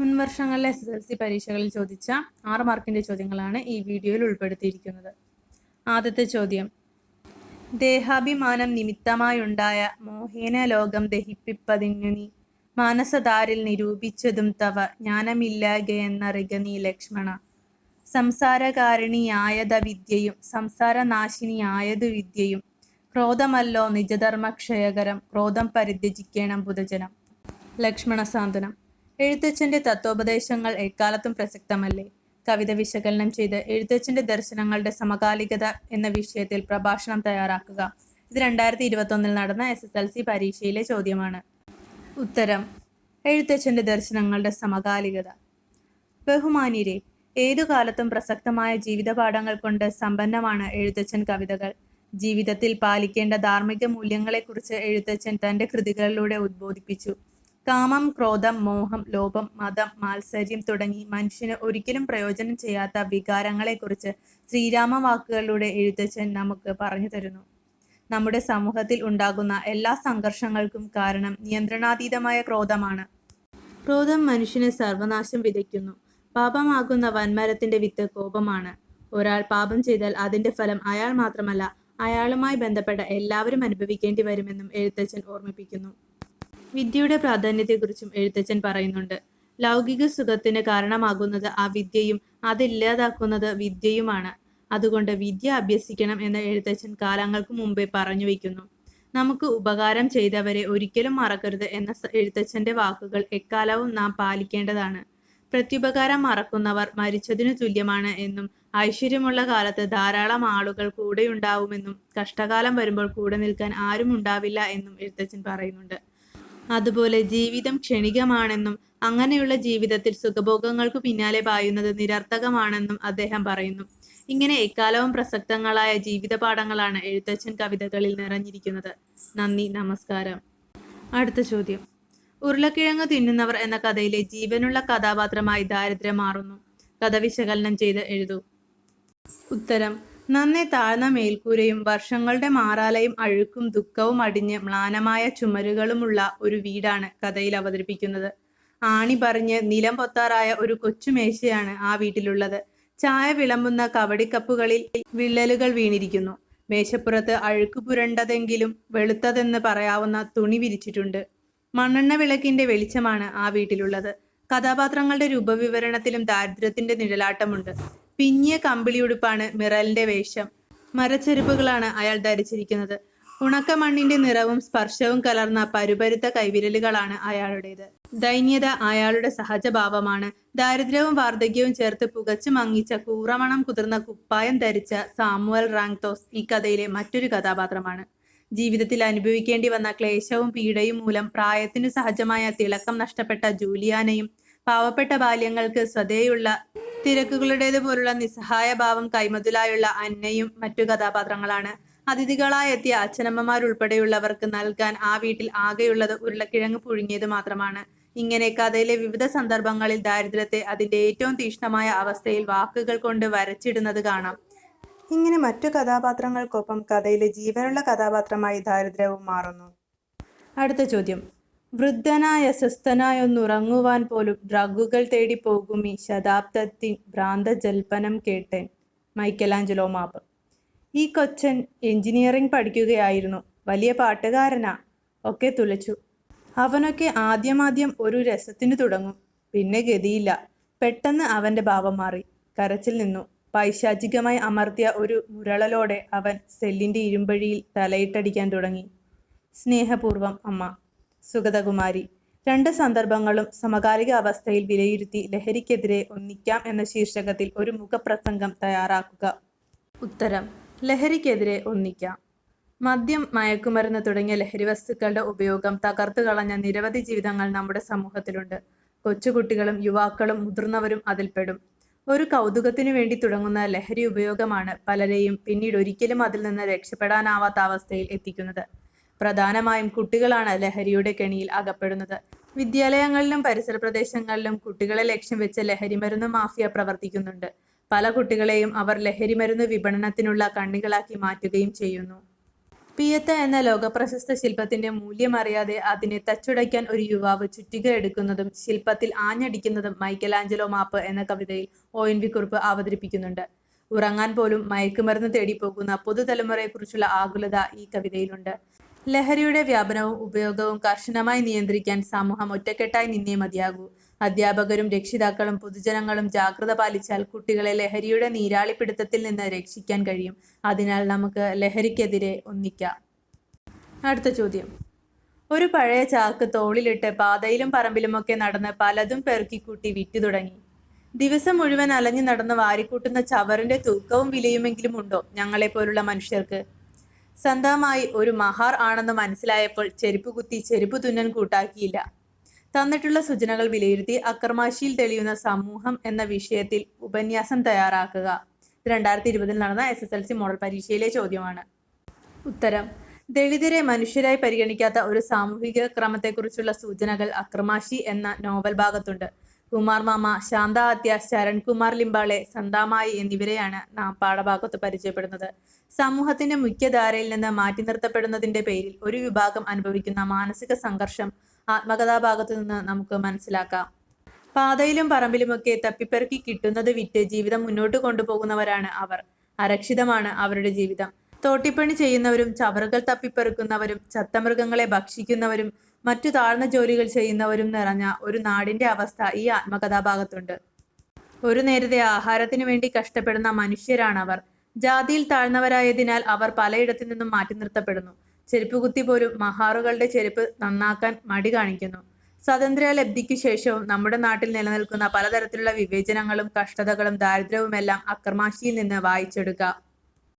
മുൻ വർഷങ്ങളിലെ S S L C പരീക്ഷകളിൽ ചോദിച്ച ആറ് മാർക്കിന്റെ ചോദ്യങ്ങളാണ് ഈ വീഡിയോയിൽ ഉൾപ്പെടുത്തിയിരിക്കുന്നത്. ആദ്യത്തെ ചോദ്യം. ദേഹാഭിമാനം നിമിത്തമായുണ്ടായ മോഹേന ലോകം ദഹിപ്പിപ്പതിനു നീ. മാനസതാരിൽ നിരൂപിച്ചതും തവ ജ്ഞാനമില്ലാകയെന്നറിക നീ ലക്ഷ്മണ. സംസാരകാരിണിയായത വിദ്യയും സംസാരനാശിനിയായതു വിദ്യയും ക്രോധമല്ലോ നിജധർമ്മക്ഷയകരം ക്രോധം പരിത്യജിക്കണം ബുധജനം. ലക്ഷ്മണ സാന്ത്വനം. എഴുത്തച്ഛന്റെ തത്വോപദേശങ്ങൾ എക്കാലത്തും പ്രസക്തമല്ലേ? കവിത വിശകലനം ചെയ്ത് എഴുത്തച്ഛന്റെ ദർശനങ്ങളുടെ സമകാലികത എന്ന വിഷയത്തിൽ പ്രഭാഷണം തയ്യാറാക്കുക. ഇത് രണ്ടായിരത്തി ഇരുപത്തൊന്നിൽ നടന്ന എസ് എസ് എൽ സി പരീക്ഷയിലെ ചോദ്യമാണ്. ഉത്തരം എഴുത്തച്ഛന്റെ ദർശനങ്ങളുടെ സമകാലികത. ബഹുമാനിരെ ഏതു കാലത്തും പ്രസക്തമായ ജീവിതപാഠങ്ങൾ കൊണ്ട് സമ്പന്നമാണ് എഴുത്തച്ഛൻ കവിതകൾ. ജീവിതത്തിൽ പാലിക്കേണ്ട ധാർമ്മിക മൂല്യങ്ങളെക്കുറിച്ച് എഴുത്തച്ഛൻ തന്റെ കൃതികളിലൂടെ ഉദ്ബോധിപ്പിച്ചു കാമം ക്രോധം മോഹം ലോഭം മതം മാത്സര്യം തുടങ്ങി മനുഷ്യന് ഒരിക്കലും പ്രയോജനം ചെയ്യാത്ത വികാരങ്ങളെക്കുറിച്ച് ശ്രീരാമ വാക്കുകളിലൂടെ എഴുത്തച്ഛൻ നമുക്ക് പറഞ്ഞു തരുന്നു. നമ്മുടെ സമൂഹത്തിൽ ഉണ്ടാകുന്ന എല്ലാ സംഘർഷങ്ങൾക്കും കാരണം നിയന്ത്രണാതീതമായ ക്രോധമാണ്. ക്രോധം മനുഷ്യന് സർവനാശം വിതയ്ക്കുന്നു. പാപമാകുന്ന വൻമരത്തിന്റെ വിത്ത് കോപമാണ്. ഒരാൾ പാപം ചെയ്താൽ അതിന്റെ ഫലം അയാൾ മാത്രമല്ല അയാളുമായി ബന്ധപ്പെട്ട എല്ലാവരും അനുഭവിക്കേണ്ടി വരുമെന്നും എഴുത്തച്ഛൻ ഓർമ്മിപ്പിക്കുന്നു. വിദ്യയുടെ പ്രാധാന്യത്തെക്കുറിച്ചും എഴുത്തച്ഛൻ പറയുന്നുണ്ട്. ലൗകിക സുഖത്തിന് കാരണമാകുന്നത് ആ വിദ്യയും അതില്ലാതാക്കുന്നത് വിദ്യയുമാണ്. അതുകൊണ്ട് വിദ്യ അഭ്യസിക്കണം എന്ന് എഴുത്തച്ഛൻ കാലങ്ങൾക്ക് മുമ്പേ പറഞ്ഞു വയ്ക്കുന്നു. നമുക്ക് ഉപകാരം ചെയ്തവരെ ഒരിക്കലും മറക്കരുത് എന്ന എഴുത്തച്ഛന്റെ വാക്കുകൾ എക്കാലവും നാം പാലിക്കേണ്ടതാണ്. പ്രത്യുപകാരം മറക്കുന്നവർ മരിച്ചതിനു തുല്യമാണ് എന്നും ഐശ്വര്യമുള്ള കാലത്ത് ധാരാളം ആളുകൾ കൂടെയുണ്ടാവുമെന്നും കഷ്ടകാലം വരുമ്പോൾ കൂടെ നിൽക്കാൻ ആരും ഉണ്ടാവില്ല എന്നും എഴുത്തച്ഛൻ പറയുന്നുണ്ട്. അതുപോലെ ജീവിതം ക്ഷണികമാണെന്നും അങ്ങനെയുള്ള ജീവിതത്തിൽ സുഖഭോഗങ്ങൾക്ക് പിന്നാലെ പായുന്നത് നിരർത്ഥകമാണെന്നും അദ്ദേഹം പറയുന്നു. ഇങ്ങനെ എക്കാലവും പ്രസക്തങ്ങളായ ജീവിത പാഠങ്ങളാണ് എഴുത്തച്ഛൻ കവിതകളിൽ നിറഞ്ഞിരിക്കുന്നത്. നന്ദി നമസ്കാരം. അടുത്ത ചോദ്യം. ഉരുളക്കിഴങ്ങ് തിന്നുന്നവർ എന്ന കഥയിലെ ജീവനുള്ള കഥാപാത്രമായി ദാരിദ്ര്യം മാറുന്നു. കഥ വിശകലനം ചെയ്ത് എഴുതൂ. ഉത്തരം. നന്നെ താഴ്ന്ന മേൽക്കൂരയും വർഷങ്ങളുടെ മാറാലയും അഴുക്കും ദുഃഖവും അടിഞ്ഞ് മ്ലാനമായ ചുമരുകളുമുള്ള ഒരു വീടാണ് കഥയിൽ അവതരിപ്പിക്കുന്നത്. ആണി പറഞ്ഞ് നിലം പൊത്താറായ ഒരു കൊച്ചുമേശയാണ് ആ വീട്ടിലുള്ളത്. ചായ വിളമ്പുന്ന കവടിക്കപ്പുകളിൽ വിള്ളലുകൾ വീണിരിക്കുന്നു. മേശപ്പുറത്ത് അഴുക്ക് പുരണ്ടതെങ്കിലും വെളുത്തതെന്ന് പറയാവുന്ന തുണി വിരിച്ചിട്ടുണ്ട്. മണ്ണെണ്ണ വിളക്കിന്റെ വെളിച്ചമാണ് ആ വീട്ടിലുള്ളത്. കഥാപാത്രങ്ങളുടെ രൂപവിവരണത്തിലും ദാരിദ്ര്യത്തിന്റെ നിഴലാട്ടമുണ്ട്. പിഞ്ഞിയ കമ്പിളിയുടുപ്പാണ് മിറലിന്റെ വേഷം. മരച്ചെരുപ്പുകളാണ് അയാൾ ധരിച്ചിരിക്കുന്നത്. ഉണക്ക മണ്ണിന്റെ നിറവും സ്പർശവും കലർന്ന പരുപരുത്ത കൈവിരലുകളാണ് അയാളുടേത്. ദൈന്യത അയാളുടെ സഹജഭാവമാണ്. ദാരിദ്ര്യവും വാർദ്ധക്യവും ചേർത്ത് പുകച്ചു മങ്ങിച്ച കൂറമണം കുതിർന്ന കുപ്പായം ധരിച്ച സാമുവൽ റാങ്തോസ് ഈ കഥയിലെ മറ്റൊരു കഥാപാത്രമാണ്. ജീവിതത്തിൽ അനുഭവിക്കേണ്ടി വന്ന ക്ലേശവും പീഡയും മൂലം പ്രായത്തിനു സഹജമായ തിളക്കം നഷ്ടപ്പെട്ട ജൂലിയാനയും പാവപ്പെട്ട ബാല്യങ്ങൾക്ക് സ്വതേയുള്ള തിരക്കുകളുടേത് പോലുള്ള നിസ്സഹായ ഭാവം കൈമതിലായുള്ള അന്നയും മറ്റു കഥാപാത്രങ്ങളാണ്. അതിഥികളായി എത്തിയ അച്ഛനമ്മമാരുൾപ്പെടെയുള്ളവർക്ക് നൽകാൻ ആ വീട്ടിൽ ആകെയുള്ളത് ഉരുളക്കിഴങ്ങ് പുഴുങ്ങിയത് മാത്രമാണ്. ഇങ്ങനെ കഥയിലെ വിവിധ സന്ദർഭങ്ങളിൽ ദാരിദ്ര്യത്തെ അതിന്റെ ഏറ്റവും തീക്ഷ്ണമായ അവസ്ഥയിൽ വാക്കുകൾ കൊണ്ട് വരച്ചിടുന്നത് കാണാം. ഇങ്ങനെ മറ്റു കഥാപാത്രങ്ങൾക്കൊപ്പം കഥയിലെ ജീവനുള്ള കഥാപാത്രമായി ദാരിദ്ര്യവും മാറുന്നു. അടുത്ത ചോദ്യം. വൃദ്ധനായ സ്വസ്ഥനായൊന്നുറങ്ങുവാൻ പോലും ഡ്രഗുകൾ തേടി പോകും ഈ ശതാബ്ദത്തിൻ ഭ്രാന്തജൽപ്പനം കേട്ടൻ മൈക്കലാഞ്ചലോ മാപ്പ്. ഈ കൊച്ചൻ എഞ്ചിനീയറിംഗ് പഠിക്കുകയായിരുന്നു. വലിയ പാട്ടുകാരനാ. ഒക്കെ തുലച്ചു അവനൊക്കെ ആദ്യമാദ്യം ഒരു രസത്തിന് തുടങ്ങും. പിന്നെ ഗതിയില്ല. പെട്ടെന്ന് അവന്റെ ഭാവം മാറി. കരച്ചിൽ നിന്നു. പൈശാചികമായി അമർത്തിയ ഒരു മുരളലോടെ അവൻ സെല്ലിന്റെ ഇരുമ്പഴിയിൽ തലയിട്ടടിക്കാൻ തുടങ്ങി. സ്നേഹപൂർവം അമ്മ. സുഗതകുമാരി. രണ്ട് സന്ദർഭങ്ങളും സമകാലിക അവസ്ഥയിൽ വിലയിരുത്തി ലഹരിക്കെതിരെ ഒന്നിക്കാം എന്ന ശീർഷകത്തിൽ ഒരു മുഖപ്രസംഗം തയ്യാറാക്കുക. ഉത്തരം ലഹരിക്കെതിരെ ഒന്നിക്കാം. മദ്യം മയക്കുമരുന്ന് തുടങ്ങിയ ലഹരി വസ്തുക്കളുടെ ഉപയോഗം തകർത്തു കളഞ്ഞ നിരവധി ജീവിതങ്ങൾ നമ്മുടെ സമൂഹത്തിലുണ്ട്. കൊച്ചുകുട്ടികളും യുവാക്കളും മുതിർന്നവരും അതിൽപ്പെടും. ഒരു കൗതുകത്തിനു വേണ്ടി തുടങ്ങുന്ന ലഹരി ഉപയോഗമാണ് പലരെയും പിന്നീട് ഒരിക്കലും അതിൽ നിന്ന് രക്ഷപ്പെടാനാവാത്ത അവസ്ഥയിൽ എത്തിക്കുന്നത്. പ്രധാനമായും കുട്ടികളാണ് ലഹരിയുടെ കെണിയിൽ അകപ്പെടുന്നത്. വിദ്യാലയങ്ങളിലും പരിസര പ്രദേശങ്ങളിലും കുട്ടികളെ ലക്ഷ്യം വെച്ച് ലഹരിമരുന്ന് മാഫിയ പ്രവർത്തിക്കുന്നുണ്ട്. പല കുട്ടികളെയും അവർ ലഹരിമരുന്ന് വിപണനത്തിനുള്ള കണ്ണികളാക്കി മാറ്റുകയും ചെയ്യുന്നു. പിയത്ത എന്ന ലോകപ്രശസ്ത ശില്പത്തിന്റെ മൂല്യമറിയാതെ അതിനെ തച്ചുടയ്ക്കാൻ ഒരു യുവാവ് ചുറ്റിക എടുക്കുന്നതും ശില്പത്തിൽ ആഞ്ഞടിക്കുന്നതും മൈക്കലാഞ്ചലോ മാപ്പ് എന്ന കവിതയിൽ ഒ എൻ വി കുറിപ്പ് അവതരിപ്പിക്കുന്നുണ്ട്. ഉറങ്ങാൻ പോലും മയക്കുമരുന്ന് തേടി പോകുന്ന പുതുതലമുറയെക്കുറിച്ചുള്ള ആകുലത ഈ കവിതയിലുണ്ട്. ലഹരിയുടെ വ്യാപനവും ഉപയോഗവും കർശനമായി നിയന്ത്രിക്കാൻ സമൂഹം ഒറ്റക്കെട്ടായി നിന്നേ മതിയാകൂ. അധ്യാപകരും രക്ഷിതാക്കളും പൊതുജനങ്ങളും ജാഗ്രത പാലിച്ചാൽ കുട്ടികളെ ലഹരിയുടെ നീരാളിപ്പിടുത്തത്തിൽ നിന്ന് രക്ഷിക്കാൻ കഴിയും. അതിനാൽ നമുക്ക് ലഹരിക്കെതിരെ ഒന്നിക്കാം. അടുത്ത ചോദ്യം. ഒരു പഴയ ചാക്ക് തോളിലിട്ട് പാതയിലും പറമ്പിലുമൊക്കെ നടന്ന് പലതും പെറുക്കിക്കൂട്ടി വിറ്റു തുടങ്ങി. ദിവസം മുഴുവൻ അലഞ്ഞു നടന്ന് വാരിക്കൂട്ടുന്ന ചവറിന്റെ തൂക്കവും വിലയുമെങ്കിലും ഉണ്ടോ ഞങ്ങളെ പോലുള്ള മനുഷ്യർക്ക്? സ്വന്തമായി ഒരു മഹാർ ആണെന്ന് മനസ്സിലായപ്പോൾ ചെരുപ്പ് കുത്തി ചെരുപ്പ് തുന്നൻ കൂട്ടാക്കിയില്ല. തന്നിട്ടുള്ള സൂചനകൾ വിലയിരുത്തി അക്രമാശിയിൽ തെളിയുന്ന സമൂഹം എന്ന വിഷയത്തിൽ ഉപന്യാസം തയ്യാറാക്കുക. രണ്ടായിരത്തി ഇരുപതിൽ നടന്ന S S L C model പരീക്ഷയിലെ ചോദ്യമാണ്. ഉത്തരം ദളിതരെ മനുഷ്യരായി പരിഗണിക്കാത്ത ഒരു സാമൂഹിക ക്രമത്തെക്കുറിച്ചുള്ള സൂചനകൾ അക്രമാശി എന്ന നോവൽ ഭാഗത്തുണ്ട്. കുമാർ മാമ ശാന്ത ആത്യ ശരൺകുമാർ ലിംബാളെ സന്താമായി എന്നിവരെയാണ് നാം പാഠഭാഗത്ത് പരിചയപ്പെടുന്നത്. സമൂഹത്തിന്റെ മുഖ്യധാരയിൽ നിന്ന് മാറ്റി നിർത്തപ്പെടുന്നതിന്റെ പേരിൽ ഒരു വിഭാഗം അനുഭവിക്കുന്ന മാനസിക സംഘർഷം ആത്മകഥാഭാഗത്ത് നിന്ന് നമുക്ക് മനസ്സിലാക്കാം. പാതയിലും പറമ്പിലുമൊക്കെ തപ്പിപ്പെറുക്കി കിട്ടുന്നത് വിറ്റ് ജീവിതം മുന്നോട്ട് കൊണ്ടുപോകുന്നവരാണ് അവർ. അരക്ഷിതമാണ് അവരുടെ ജീവിതം. തോട്ടിപ്പണി ചെയ്യുന്നവരും ചവറുകൾ തപ്പിപ്പെറുക്കുന്നവരും ചത്തമൃഗങ്ങളെ ഭക്ഷിക്കുന്നവരും മറ്റു താഴ്ന്ന ജോലികൾ ചെയ്യുന്നവരും നിറഞ്ഞ ഒരു നാടിന്റെ അവസ്ഥ ഈ ആത്മകഥാഭാഗത്തുണ്ട്. ഒരു നേരത്തെ ആഹാരത്തിനു വേണ്ടി കഷ്ടപ്പെടുന്ന മനുഷ്യരാണ് അവർ ജാതിയിൽ താഴ്ന്നവരായതിനാൽ അവർ പലയിടത്തു നിന്നും മാറ്റി നിർത്തപ്പെടുന്നു. ചെരുപ്പ് കുത്തി പോലും മഹാറുകളുടെ ചെരുപ്പ് നന്നാക്കാൻ മടി കാണിക്കുന്നു. സ്വാതന്ത്ര്യ ലബ്ധിക്കു ശേഷവും നമ്മുടെ നാട്ടിൽ നിലനിൽക്കുന്ന പലതരത്തിലുള്ള വിവേചനങ്ങളും കഷ്ടതകളും ദാരിദ്ര്യവുമെല്ലാം അക്രമാശിയിൽ നിന്ന് വായിച്ചെടുക്കാം.